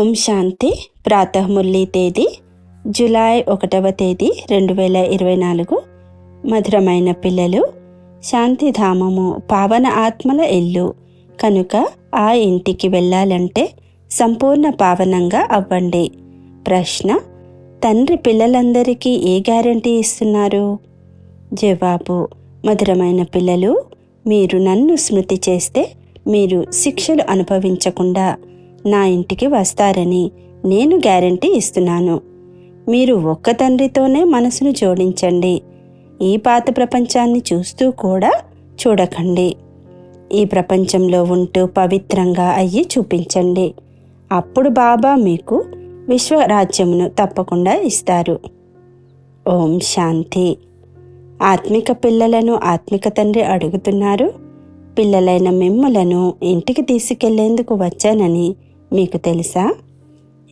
ఓం శాంతి. ప్రాతమురళి తేదీ జూలై ఒకటవ తేదీ రెండు వేల ఇరవై నాలుగు. మధురమైన పిల్లలు శాంతిధామము పావన ఆత్మల ఇల్లు కనుక ఆ ఇంటికి వెళ్ళాలంటే సంపూర్ణ పావనంగా అవ్వండి. ప్రశ్న తండ్రి పిల్లలందరికీ ఏ గ్యారంటీ ఇస్తున్నారు? జవాబు మధురమైన పిల్లలు మీరు నన్ను స్మృతి చేస్తే మీరు శిక్షలు అనుభవించకుండా నా ఇంటికి వస్తారని నేను గ్యారంటీ ఇస్తున్నాను. మీరు ఒక్క తండ్రితోనే మనసును జోడించండి. ఈ పాత ప్రపంచాన్ని చూస్తూ కూడా చూడకండి. ఈ ప్రపంచంలో ఉంటూ పవిత్రంగా అయ్యి చూపించండి. అప్పుడు బాబా మీకు విశ్వరాజ్యమును తప్పకుండా ఇస్తారు. ఓం శాంతి. ఆత్మిక పిల్లలను ఆత్మిక తండ్రి అడుగుతున్నారు. పిల్లలైన మిమ్మలను ఇంటికి తీసుకెళ్ళేందుకు వచ్చానని మీకు తెలుసా?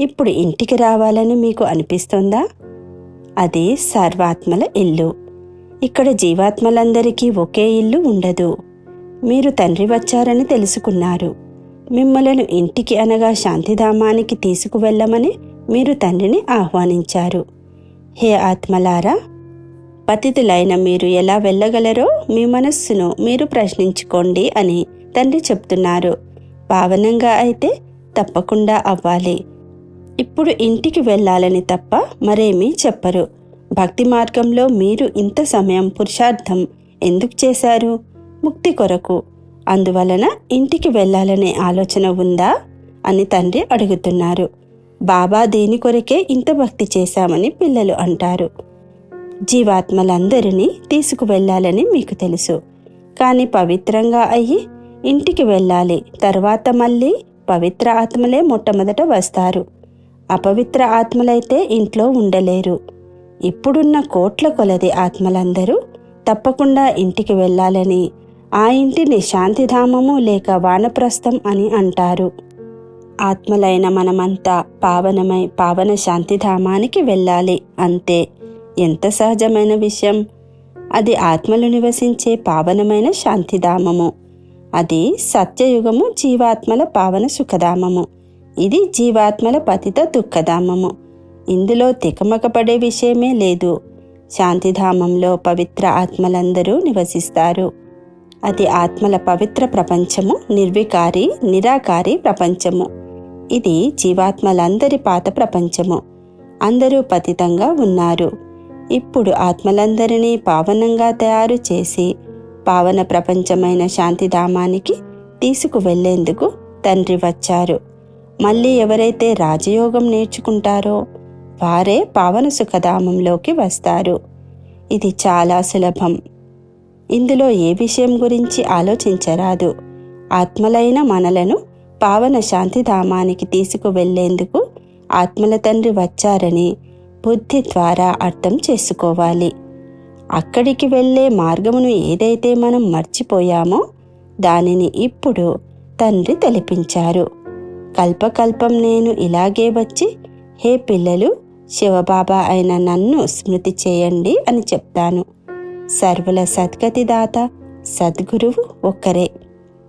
ఇప్పుడు ఇంటికి రావాలని మీకు అనిపిస్తుందా? అది సర్వాత్మల ఇల్లు. ఇక్కడ జీవాత్మలందరికీ ఒకే ఇల్లు ఉండదు. మీరు తండ్రి వచ్చారని తెలుసుకున్నారు. మిమ్మలను ఇంటికి అనగా శాంతిధామానికి తీసుకువెళ్ళమని మీరు తండ్రిని ఆహ్వానించారు. హే ఆత్మలారా! పతితులైన మీరు ఎలా వెళ్ళగలరో మీ మనస్సును మీరు ప్రశ్నించుకోండి అని తండ్రి చెప్తున్నారు. పావనంగా అయితే తప్పకుండా అవ్వాలి. ఇప్పుడు ఇంటికి వెళ్ళాలని తప్ప మరేమీ చెప్పరు. భక్తి మార్గంలో మీరు ఇంత సమయం పురుషార్థం ఎందుకు చేశారు? ముక్తి కొరకు. అందువలన ఇంటికి వెళ్ళాలనే ఆలోచన ఉందా? అని తండ్రి అడుగుతున్నారు. బాబా దేని కొరకే ఇంత భక్తి చేశామని పిల్లలు అంటారు. జీవాత్మలందరినీ తీసుకువెళ్ళాలని మీకు తెలుసు. కానీ పవిత్రంగా అయ్యి ఇంటికి వెళ్ళాలి తర్వాత మళ్ళీ పవిత్ర ఆత్మలే మొట్టమొదట వస్తారు. అపవిత్ర ఆత్మలైతే ఇంట్లో ఉండలేరు. ఇప్పుడున్న కోట్ల కొలది ఆత్మలందరూ తప్పకుండా ఇంటికి వెళ్ళాలని ఆ ఇంటిని శాంతిధామము లేక వానప్రస్థం అని అంటారు. ఆత్మలైన మనమంతా పావనమై పావన శాంతిధామానికి వెళ్ళాలి అంతే. ఎంత సహజమైన విషయం? అది ఆత్మలు నివసించే పావనమైన శాంతిధామము. అది సత్యయుగము జీవాత్మల పావన సుఖధామము. ఇది జీవాత్మల పతిత దుఃఖధామము. ఇందులో తికమకపడే విషయమే లేదు. శాంతిధామంలో పవిత్ర ఆత్మలందరూ నివసిస్తారు. అది ఆత్మల పవిత్ర ప్రపంచము నిర్వికారి నిరాకారి ప్రపంచము. ఇది జీవాత్మలందరి పాత ప్రపంచము. అందరూ పతితంగా ఉన్నారు. ఇప్పుడు ఆత్మలందరినీ పావనంగా తయారు చేసి పావన ప్రపంచమైన శాంతిధామానికి తీసుకువెళ్ళేందుకు తండ్రి వచ్చారు. మళ్ళీ ఎవరైతే రాజయోగం నేర్చుకుంటారో వారే పావన సుఖధామంలోకి వస్తారు. ఇది చాలా సులభం. ఇందులో ఏ విషయం గురించి ఆలోచించరాదు. ఆత్మలైన మనలను పావన శాంతిధామానికి తీసుకువెళ్ళేందుకు ఆత్మల తండ్రి వచ్చారని బుద్ధి ద్వారా అర్థం చేసుకోవాలి. అక్కడికి వెళ్ళే మార్గమును ఏదైతే మనం మర్చిపోయామో దానిని ఇప్పుడు తండ్రి తెలిపించారు. కల్పకల్పం నేను ఇలాగే వచ్చి హే పిల్లలు శివబాబా అయిన నన్ను స్మృతి చేయండి అని చెప్తాను. సర్వుల సద్గతిదాత సద్గురువు ఒక్కరే.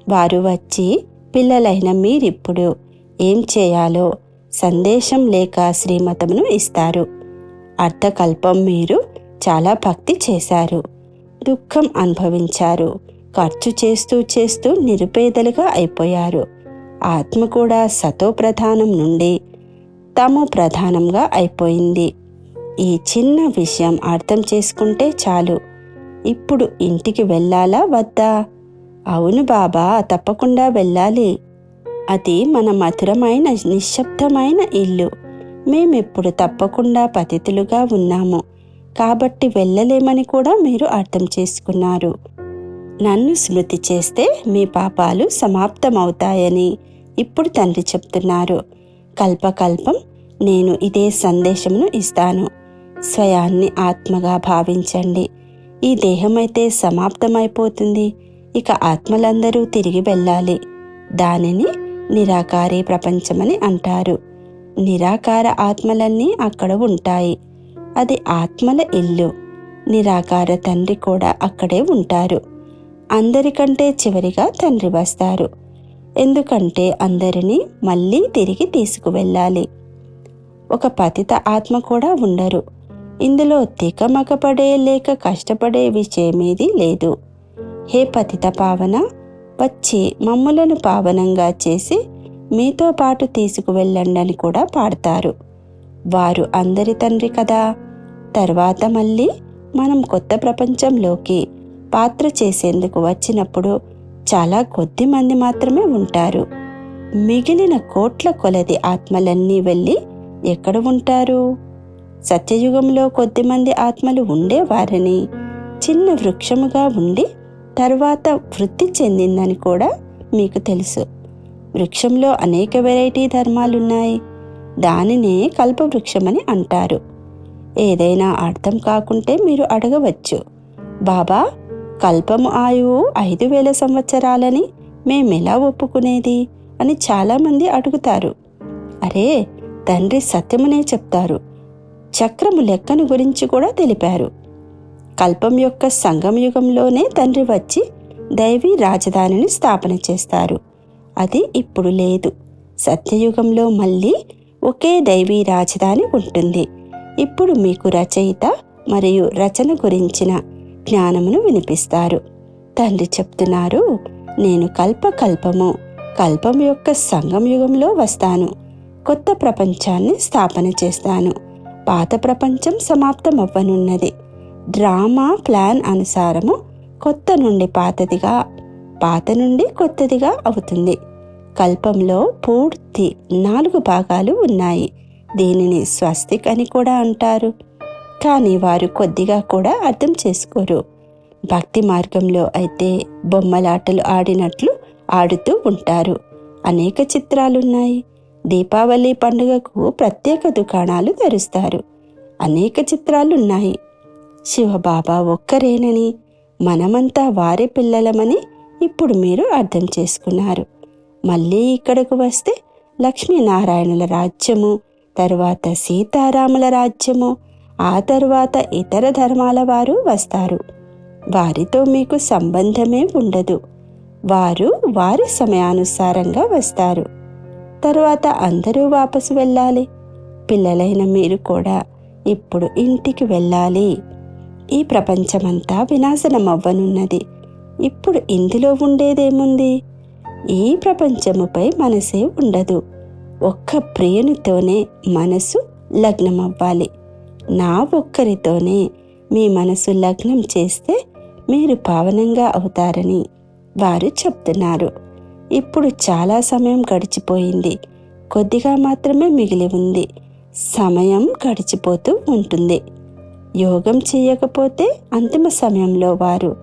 వారు వచ్చి పిల్లలైన మీరిప్పుడు ఏం చేయాలో సందేశం లేక శ్రీమతమును ఇస్తారు. అర్థకల్పం మీరు చాలా భక్తి చేశారు. దుఃఖం అనుభవించారు. ఖర్చు చేస్తూ చేస్తూ నిరుపేదలుగా అయిపోయారు. ఆత్మ కూడా సతో ప్రధానం నుండి తమో ప్రధానంగా అయిపోయింది. ఈ చిన్న విషయం అర్థం చేసుకుంటే చాలు. ఇప్పుడు ఇంటికి వెళ్ళాలా వద్దా? అవును బాబా తప్పకుండా వెళ్ళాలి. అది మన మధురమైన నిశ్శబ్దమైన ఇల్లు. మేమిప్పుడు తప్పకుండా పతితులుగా ఉన్నాము. కాబట్టి వెళ్ళలేమని కూడా మీరు అర్థం చేసుకున్నారు. నన్ను స్మృతి చేస్తే మీ పాపాలు సమాప్తమవుతాయని ఇప్పుడు తండ్రి చెప్తున్నారు. కల్పకల్పం నేను ఇదే సందేశమును ఇస్తాను. స్వయాన్ని ఆత్మగా భావించండి. ఈ దేహమైతే సమాప్తమైపోతుంది. ఇక ఆత్మలందరూ తిరిగి వెళ్ళాలి. దానిని నిరాకారి ప్రపంచమని అంటారు. నిరాకార ఆత్మలన్నీ అక్కడ ఉంటాయి. అది ఆత్మల ఇల్లు. నిరాకార తండ్రి కూడా అక్కడే ఉంటారు. అందరికంటే చివరిగా తండ్రి వస్తారు. ఎందుకంటే అందరినీ మళ్ళీ తిరిగి తీసుకువెళ్ళాలి. ఒక పతిత ఆత్మ కూడా ఉండరు. ఇందులో తికమకపడే లేక కష్టపడే విషయమేది లేదు. హే పతిత పావన వచ్చి మమ్ములను పావనంగా చేసి మీతో పాటు తీసుకువెళ్ళండి అని కూడా పాడతారు. వారు అందరి తండ్రి కదా. తర్వాత మళ్ళీ మనం కొత్త ప్రపంచంలోకి పాత్ర చేసేందుకు వచ్చినప్పుడు చాలా కొద్ది మంది మాత్రమే ఉంటారు. మిగిలిన కోట్ల కొలది ఆత్మలన్నీ వెళ్ళి ఎక్కడ ఉంటారు? సత్యయుగంలో కొద్దిమంది ఆత్మలు ఉండేవారని చిన్న వృక్షముగా ఉండి తర్వాత వృద్ధి చెందిందని కూడా మీకు తెలుసు. వృక్షంలో అనేక వెరైటీ ధర్మాలున్నాయి. దానినే కల్పవృక్షమని అంటారు. ఏదైనా అర్థం కాకుంటే మీరు అడగవచ్చు. బాబా కల్పము ఆయువు ఐదు వేల సంవత్సరాలని మేమెలా ఒప్పుకునేది? అని చాలామంది అడుగుతారు. అరే తండ్రి సత్యమునే చెప్తారు. చక్రము లెక్కను గురించి కూడా తెలిపారు. కల్పం యొక్క సంగమయుగంలోనే తండ్రి వచ్చి దైవీ రాజధానిని స్థాపన చేస్తారు. అది ఇప్పుడు లేదు. సత్యయుగంలో మళ్ళీ ఒకే దైవీ రాజధాని ఉంటుంది. ఇప్పుడు మీకు రచయిత మరియు రచన గురించిన జ్ఞానమును వినిపిస్తారు. తండ్రి చెప్తున్నారు నేను కల్పకల్పము కల్పం యొక్క సంఘం యుగంలో వస్తాను. కొత్త ప్రపంచాన్ని స్థాపన చేస్తాను. పాత ప్రపంచం సమాప్తమవ్వనున్నది. డ్రామా ప్లాన్ అనుసారము కొత్త నుండి పాతదిగా పాత నుండి కొత్తదిగా అవుతుంది. కల్పంలో పూర్తి నాలుగు భాగాలు ఉన్నాయి. దీనిని స్వస్తిక్ అని కూడా అంటారు. కానీ వారు కొద్దిగా కూడా అర్థం చేసుకోరు. భక్తి మార్గంలో అయితే బొమ్మలాటలు ఆడినట్లు ఆడుతూ ఉంటారు. అనేక చిత్రాలున్నాయి. దీపావళి పండుగకు ప్రత్యేక దుకాణాలు తెరుస్తారు. అనేక చిత్రాలున్నాయి. శివబాబా ఒక్కరేనని మనమంతా వారి పిల్లలమని ఇప్పుడు మీరు అర్థం చేసుకున్నారు. మళ్ళీ ఇక్కడకు వస్తే లక్ష్మీనారాయణుల రాజ్యము తరువాత సీతారాముల రాజ్యము ఆ తరువాత ఇతర ధర్మాల వారు వస్తారు. వారితో మీకు సంబంధమే ఉండదు. వారు వారి సమయానుసారంగా వస్తారు. తరువాత అందరూ వాపసు వెళ్ళాలి. పిల్లలైన మీరు కూడా ఇప్పుడు ఇంటికి వెళ్ళాలి. ఈ ప్రపంచమంతా వినాశనం అవ్వనున్నది ఇప్పుడు ఇందులో ఉండేదేముంది? ఈ ప్రపంచముపై మనసే ఉండదు. ఒక్క ప్రియునితోనే మనసు లగ్నమవ్వాలి. నా ఒక్కరితోనే మీ మనసు లగ్నం చేస్తే మీరు పావనంగా అవుతారని వారు చెప్తున్నారు. ఇప్పుడు చాలా సమయం గడిచిపోయింది. కొద్దిగా మాత్రమే మిగిలి ఉంది. సమయం గడిచిపోతూ ఉంటుంది. యోగం చేయకపోతే అంతిమ సమయంలో వారు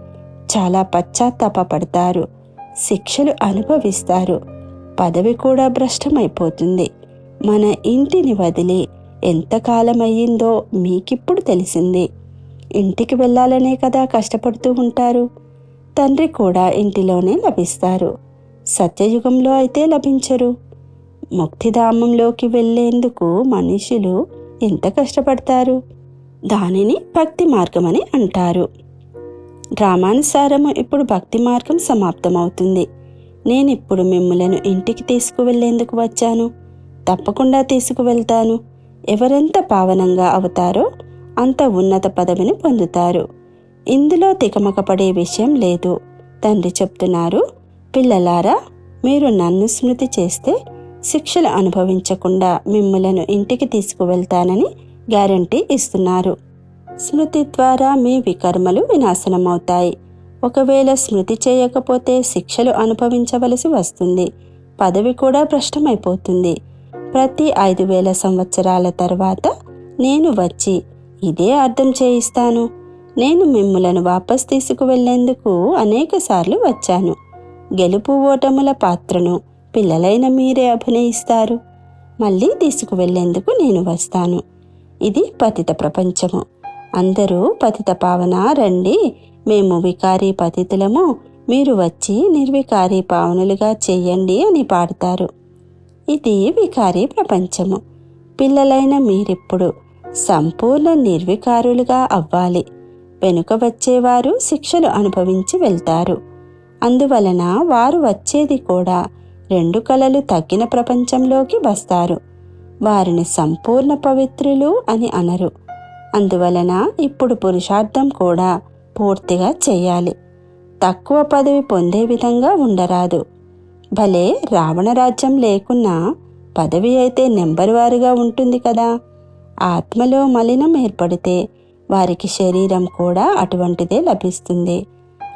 చాలా పశ్చాత్తాపడతారు శిక్షలు అనుభవిస్తారు. పదవి కూడా భ్రష్టమైపోతుంది. మన ఇంటిని వదిలి ఎంతకాలమయ్యిందో మీకిప్పుడు తెలిసింది. ఇంటికి వెళ్ళాలనే కదా కష్టపడుతూ ఉంటారు. తండ్రి కూడా ఇంటిలోనే లభిస్తారు. సత్యయుగంలో అయితే లభించరు. ముక్తిధామంలోకి వెళ్ళేందుకు మనుషులు ఎంత కష్టపడతారు? దానిని భక్తి మార్గమని అంటారు. డ్రామానుసారము ఇప్పుడు భక్తి మార్గం సమాప్తమవుతుంది. నేను ఇప్పుడు మిమ్మలను ఇంటికి తీసుకువెళ్ళేందుకు వచ్చాను. తప్పకుండా తీసుకువెళ్తాను. ఎవరెంత పావనంగా అవుతారో అంత ఉన్నత పదవిని పొందుతారు. ఇందులో తికమకపడే విషయం లేదు. తండ్రి చెప్తున్నారు పిల్లలారా మీరు నన్ను స్మృతి చేస్తే శిక్షలు అనుభవించకుండా మిమ్మలను ఇంటికి తీసుకువెళ్తానని గ్యారంటీ ఇస్తున్నారు. స్మృతి ద్వారా మీ వికర్మలు వినాశనమవుతాయి. ఒకవేళ స్మృతి చేయకపోతే శిక్షలు అనుభవించవలసి వస్తుంది. పదవి కూడా భ్రష్టమైపోతుంది. ప్రతి ఐదు వేల సంవత్సరాల తర్వాత నేను వచ్చి ఇదే అర్థం చేయిస్తాను. నేను మిమ్మలను వాపస్ తీసుకువెళ్ళేందుకు అనేకసార్లు వచ్చాను. గెలుపు ఓటముల పాత్రను పిల్లలైన మీరే అభినయిస్తారు. మళ్ళీ తీసుకువెళ్ళేందుకు నేను వస్తాను. ఇది పతిత ప్రపంచము. అందరూ పతిత పావన రండి. మేము వికారీ పతితులము. మీరు వచ్చి నిర్వికారీ పావనులుగా చెయ్యండి అని పాడతారు. ఇది వికారీ ప్రపంచము. పిల్లలైన మీరిప్పుడు సంపూర్ణ నిర్వికారులుగా అవ్వాలి. వెనుక వచ్చేవారు శిక్షలు అనుభవించి వెళ్తారు. అందువలన వారు వచ్చేది కూడా రెండు కళలు తగ్గిన ప్రపంచంలోకి వస్తారు. వారిని సంపూర్ణ పవిత్రులు అని అనరు. అందువలన ఇప్పుడు పురుషార్థం కూడా పూర్తిగా చేయాలి. తక్కువ పదవి పొందే విధంగా ఉండరాదు. భలే రావణ రాజ్యం లేకున్నా పదవి అయితే నెంబర్ వారుగా ఉంటుంది కదా. ఆత్మలో మలినం ఏర్పడితే వారికి శరీరం కూడా అటువంటిదే లభిస్తుంది.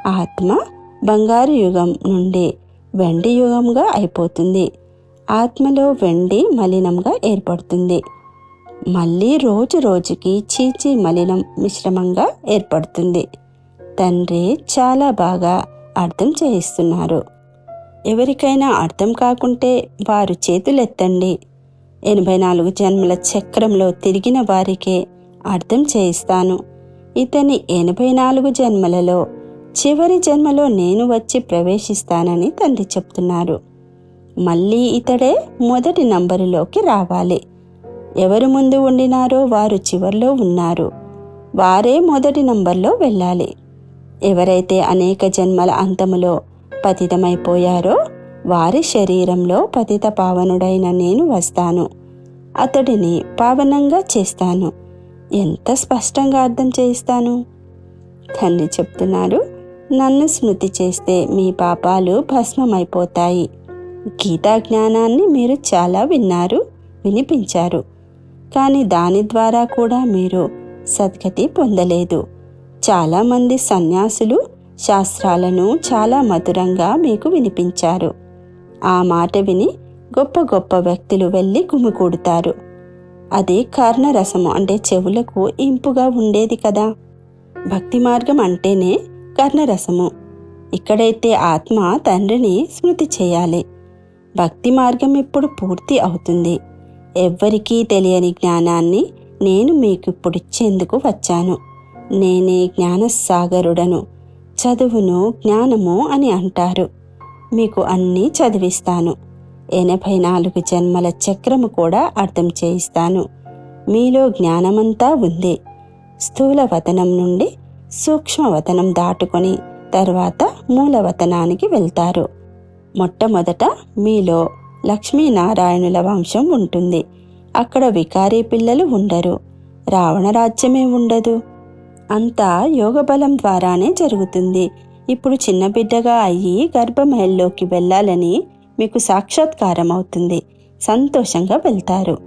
ఆత్మ బంగారు యుగం నుండి వెండి యుగంగా అయిపోతుంది. ఆత్మలో వెండి మలినంగా ఏర్పడుతుంది. మళ్ళీ రోజు రోజుకి చీచీ మలినం మిశ్రమంగా ఏర్పడుతుంది. తండ్రి చాలా బాగా అర్థం చేయిస్తున్నారు. ఎవరికైనా అర్థం కాకుంటే వారు చేతులెత్తండి. ఎనభై నాలుగు జన్మల చక్రంలో తిరిగిన వారికే అర్థం చేయిస్తాను. ఇతని ఎనభై నాలుగు జన్మలలో చివరి జన్మలో నేను వచ్చి ప్రవేశిస్తానని తండ్రి చెప్తున్నారు. మళ్ళీ ఇతడే మొదటి నంబరులోకి రావాలి. ఎవరు ముందు ఉండినారో వారు చివర్లో ఉన్నారు. వారే మొదటి నంబర్లో వెళ్ళాలి. ఎవరైతే అనేక జన్మల అంతములో పతితమైపోయారో వారి శరీరంలో పతిత పావనుడైన నేను వస్తాను. అతడిని పావనంగా చేస్తాను. ఎంత స్పష్టంగా అర్థం చేయిస్తాను? తండ్రి చెప్తున్నారు నన్ను స్మృతి చేస్తే మీ పాపాలు భస్మమైపోతాయి. గీతా జ్ఞానాన్ని మీరు చాలా విన్నారు వినిపించారు. కానీ దాని ద్వారా కూడా మీరు సద్గతి పొందలేదు. చాలామంది సన్యాసులు శాస్త్రాలను చాలా మధురంగా మీకు వినిపించారు. ఆ మాట విని గొప్ప గొప్ప వ్యక్తులు వెళ్ళి గుమికూడుతారు అది కర్ణరసము అంటే చెవులకు ఇంపుగా ఉండేది కదా. భక్తి మార్గం అంటేనే కర్ణరసము. ఇక్కడైతే ఆత్మ తండ్రిని స్మృతి చేయాలి. భక్తి మార్గం ఇప్పుడు పూర్తి అవుతుంది? ఎవ్వరికీ తెలియని జ్ఞానాన్ని నేను మీకు ఇప్పుడు ఇచ్చేందుకు వచ్చాను. నేనే జ్ఞానసాగరుడను చదువును జ్ఞానము అని అంటారు. మీకు అన్నీ చదివిస్తాను. ఎనభై నాలుగు జన్మల చక్రము కూడా అర్థం చేయిస్తాను. మీలో జ్ఞానమంతా ఉంది. స్థూల వతనం నుండి సూక్ష్మవతనం దాటుకొని తర్వాత మూలవతనానికి వెళ్తారు. మొట్టమొదట మీలో లక్ష్మీనారాయణుల వంశం ఉంటుంది. అక్కడ వికారీ పిల్లలు ఉండరు. రావణ రాజ్యమే ఉండదు. అంతా యోగబలం ద్వారానే జరుగుతుంది. ఇప్పుడు చిన్న బిడ్డగా అయ్యి గర్భమహల్లోకి వెళ్ళాలని మీకు సాక్షాత్కారం అవుతుంది. సంతోషంగా వెళ్తారు.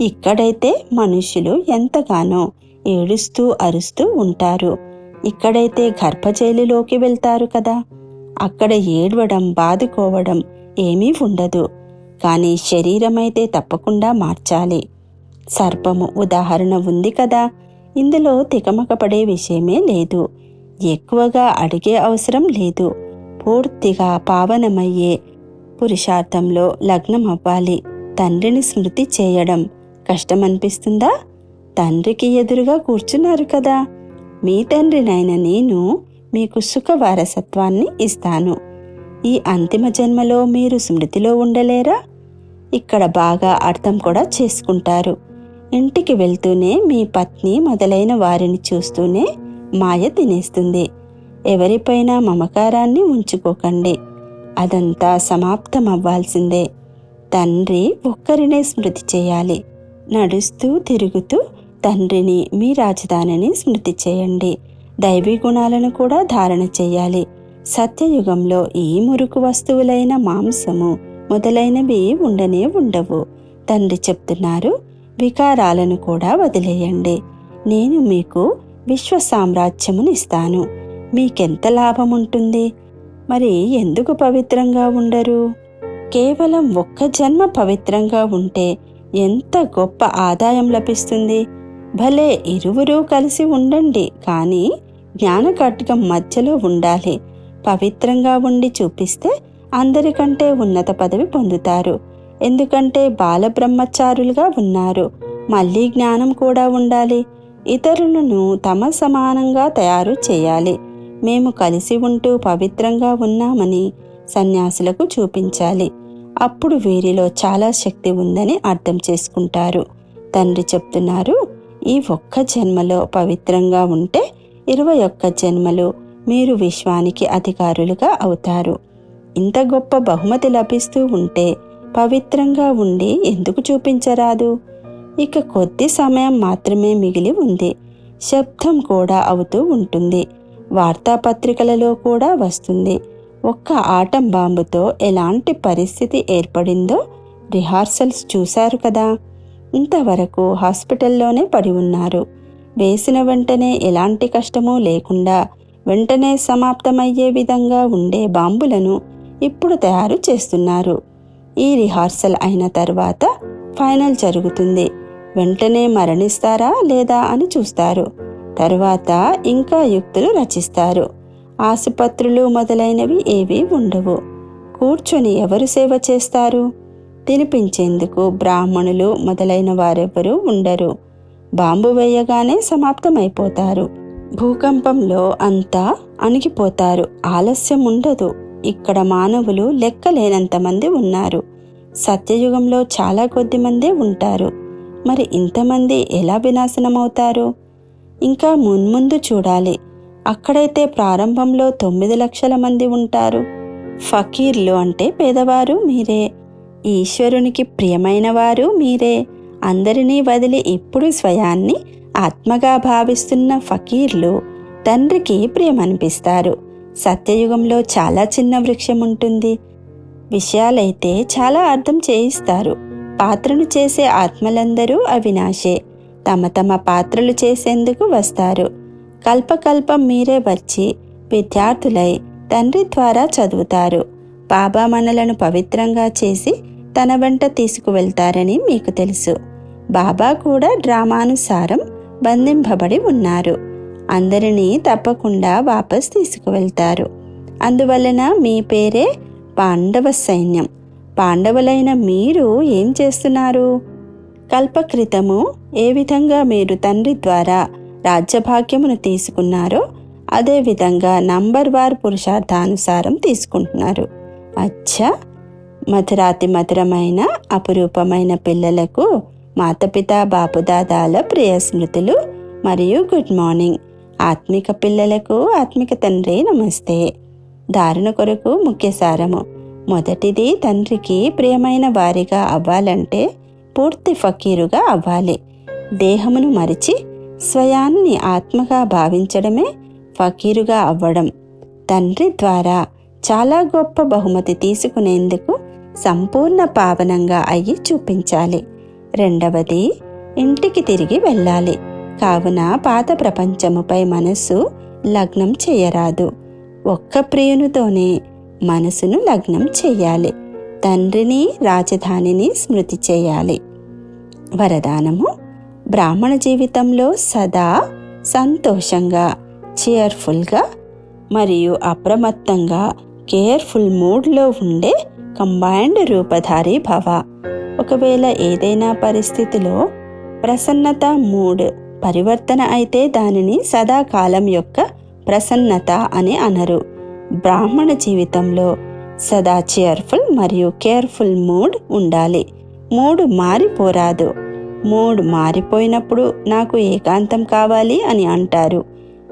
ఇక్కడైతే మనుషులు ఎంతగానో ఏడుస్తూ అరుస్తూ ఉంటారు. ఇక్కడైతే గర్భజైలులోకి వెళ్తారు కదా. అక్కడ ఏడవడం బాదుకోవడం ఏమీ ఉండదు. కానీ శరీరమైతే తప్పకుండా మార్చాలి. సర్పము ఉదాహరణ ఉంది కదా. ఇందులో తికమకపడే విషయమే లేదు. ఎక్కువగా అడిగే అవసరం లేదు. పూర్తిగా పావనమయ్యే పురుషార్థంలో లగ్నం అవ్వాలి తండ్రిని స్మృతి చేయడం కష్టమనిపిస్తుందా? తండ్రికి ఎదురుగా కూర్చున్నారు కదా. మీ తండ్రినైన నేను మీకు సుఖ వారసత్వాన్ని ఇస్తాను. ఈ అంతిమ జన్మలో మీరు స్మృతిలో ఉండలేరా? ఇక్కడ బాగా అర్థం కూడా చేసుకుంటారు. ఇంటికి వెళ్తూనే మీ పత్ని మొదలైన వారిని చూస్తూనే మాయ తినేస్తుంది. ఎవరిపైనా మమకారాన్ని ఉంచుకోకండి. అదంతా సమాప్తమవ్వాల్సిందే. తండ్రి ఒక్కరినే స్మృతి చేయాలి. నడుస్తూ తిరుగుతూ తండ్రిని మీ రాజధానిని స్మృతి చేయండి. దైవీ గుణాలను కూడా ధారణ చేయాలి. సత్యయుగంలో ఈ మురుకు వస్తువులైన మాంసము మొదలైనవి ఉండనే ఉండవు. తండ్రి చెప్తున్నారు వికారాలను కూడా వదిలేయండి. నేను మీకు విశ్వ సామ్రాజ్యమునిస్తాను మీకెంత లాభం ఉంటుంది మరి ఎందుకు పవిత్రంగా ఉండరు? కేవలం ఒక్క జన్మ పవిత్రంగా ఉంటే ఎంత గొప్ప ఆదాయం లభిస్తుంది? భలే ఇరువురు కలిసి ఉండండి కానీ జ్ఞానకట్కం మధ్యలో ఉండాలి. పవిత్రంగా ఉండి చూపిస్తే అందరికంటే ఉన్నత పదవి పొందుతారు. ఎందుకంటే బాలబ్రహ్మచారులుగా ఉన్నారు. మళ్ళీ జ్ఞానం కూడా ఉండాలి. ఇతరులను తమ సమానంగా తయారు చేయాలి. మేము కలిసి ఉంటూ పవిత్రంగా ఉన్నామని సన్యాసులకు చూపించాలి. అప్పుడు వీరిలో చాలా శక్తి ఉందని అర్థం చేసుకుంటారు. తండ్రి చెప్తున్నారు ఈ ఒక్క జన్మలో పవిత్రంగా ఉంటే ఇరవై ఒక్క జన్మలు మీరు విశ్వానికి అధికారులుగా అవుతారు. ఇంత గొప్ప బహుమతి లభిస్తూ ఉంటే పవిత్రంగా ఉండి ఎందుకు చూపించరాదు? ఇక కొద్ది సమయం మాత్రమే మిగిలి ఉంది. శబ్దం కూడా అవుతూ ఉంటుంది. వార్తాపత్రికలలో కూడా వస్తుంది. ఒక్క ఆటం బాంబుతో ఎలాంటి పరిస్థితి ఏర్పడిందో రిహార్సల్స్ చూశారు కదా. ఇంతవరకు హాస్పిటల్లోనే పడి ఉన్నారు. వేసిన వెంటనే ఎలాంటి కష్టమూ లేకుండా వెంటనే సమాప్తమయ్యే విధంగా ఉండే బాంబులను ఇప్పుడు తయారు చేస్తున్నారు. ఈ రిహార్సల్ అయిన తర్వాత ఫైనల్ జరుగుతుంది. వెంటనే మరణిస్తారా లేదా అని చూస్తారు. తరువాత ఇంకా యుక్తులు రచిస్తారు. ఆసుపత్రులు మొదలైనవి ఏవీ ఉండవు. కూర్చొని ఎవరు సేవ చేస్తారు? తినిపించేందుకు బ్రాహ్మణులు మొదలైన వారెవరూ ఉండరు. బాంబు వేయగానే సమాప్తమైపోతారు. భూకంపంలో అంతా అణిగిపోతారు. ఆలస్యం ఉండదు. ఇక్కడ మానవులు లెక్కలేనంత మంది ఉన్నారు. సత్యయుగంలో చాలా కొద్ది మందే ఉంటారు. మరి ఇంతమంది ఎలా వినాశనమవుతారు? ఇంకా మున్ముందు చూడాలి. అక్కడైతే ప్రారంభంలో తొమ్మిది లక్షల మంది ఉంటారు. ఫకీర్లు అంటే పేదవారు మీరే. ఈశ్వరునికి ప్రియమైన వారు మీరే. అందరినీ వదిలి ఇప్పుడు స్వయాన్ని ఆత్మగా భావిస్తున్న ఫకీర్లు తండ్రికి ప్రియమనిపిస్తారు. సత్యయుగంలో చాలా చిన్న వృక్షం ఉంటుంది. విషయాలైతే చాలా అర్థం చేయిస్తారు. పాత్రను చేసే ఆత్మలందరూ అవినాశే. తమ తమ పాత్రలు చేసేందుకు వస్తారు. కల్పకల్పం మీరే వచ్చి విద్యార్థులై తండ్రి ద్వారా చదువుతారు. బాబా మనలను పవిత్రంగా చేసి తన వెంట తీసుకువెళ్తారని మీకు తెలుసు. బాబా కూడా డ్రామానుసారం బంధింపబడి ఉన్నారు. అందరినీ తప్పకుండా వాపస్ తీసుకువెళ్తారు. అందువలన మీ పేరే పాండవ సైన్యం. పాండవులైన మీరు ఏం చేస్తున్నారు? కల్పకృతము ఏ విధంగా మీరు తండ్రి ద్వారా రాజ్యభాగ్యమును తీసుకున్నారో అదేవిధంగా నంబర్ వార్ పురుషార్థానుసారం తీసుకుంటున్నారు. అచ్చా! మధురాతి మధురమైన అపురూపమైన పిల్లలకు మాతపిత బాపుదాదాల ప్రియ స్మృతులు మరియు గుడ్ మార్నింగ్. ఆత్మిక పిల్లలకు ఆత్మిక తండ్రి నమస్తే. దారుణ కొరకు ముఖ్య సారము. మొదటిది తండ్రికి ప్రియమైన వారిగా అవ్వాలంటే పూర్తి ఫకీరుగా అవ్వాలి. దేహమును మరిచి స్వయాన్ని ఆత్మగా భావించడమే ఫకీరుగా అవ్వడం. తండ్రి ద్వారా చాలా గొప్ప బహుమతి తీసుకునేందుకు సంపూర్ణ పావనంగా అయ్యి చూపించాలి. రెండవది ఇంటికి తిరిగి వెళ్ళాలి. కావున పాత ప్రపంచముపై మనస్సు లగ్నం చేయరాదు. ఒక్క ప్రియునితోనే మనసును లగ్నం చేయాలి. తండ్రిని రాజధానిని స్మృతి చేయాలి. వరదానము బ్రాహ్మణ జీవితంలో సదా సంతోషంగా చేయర్ఫుల్గా మరియు అప్రమత్తంగా కేర్ఫుల్ మూడ్లో ఉండే కంబైన్డ్ రూపధారి భవ. ఒకవేళ ఏదైనా పరిస్థితిలో ప్రసన్నత మూడ్ పరివర్తన అయితే దానిని సదాకాలం యొక్క ప్రసన్నత అని అనరు. బ్రాహ్మణ జీవితంలో సదా చేర్ఫుల్ మరియు కేర్ఫుల్ మూడ్ ఉండాలి. మూడ్ మారిపోరాదు. మూడ్ మారిపోయినప్పుడు నాకు ఏకాంతం కావాలి అని అంటారు.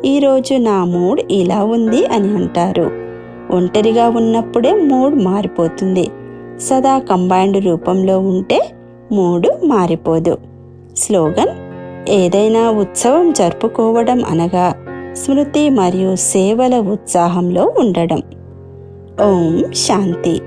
ఈరోజు నా మూడ్ ఇలా ఉంది అని అంటారు. ఒంటరిగా ఉన్నప్పుడే మూడ్ మారిపోతుంది. సదా కంబైన్డ్ రూపంలో ఉంటే మూడు మారిపోదు. స్లోగన్ ఏదైనా ఉత్సవం జరుపుకోవడం అనగా స్మృతి మరియు సేవల ఉత్సాహంలో ఉండడం. ఓం శాంతి.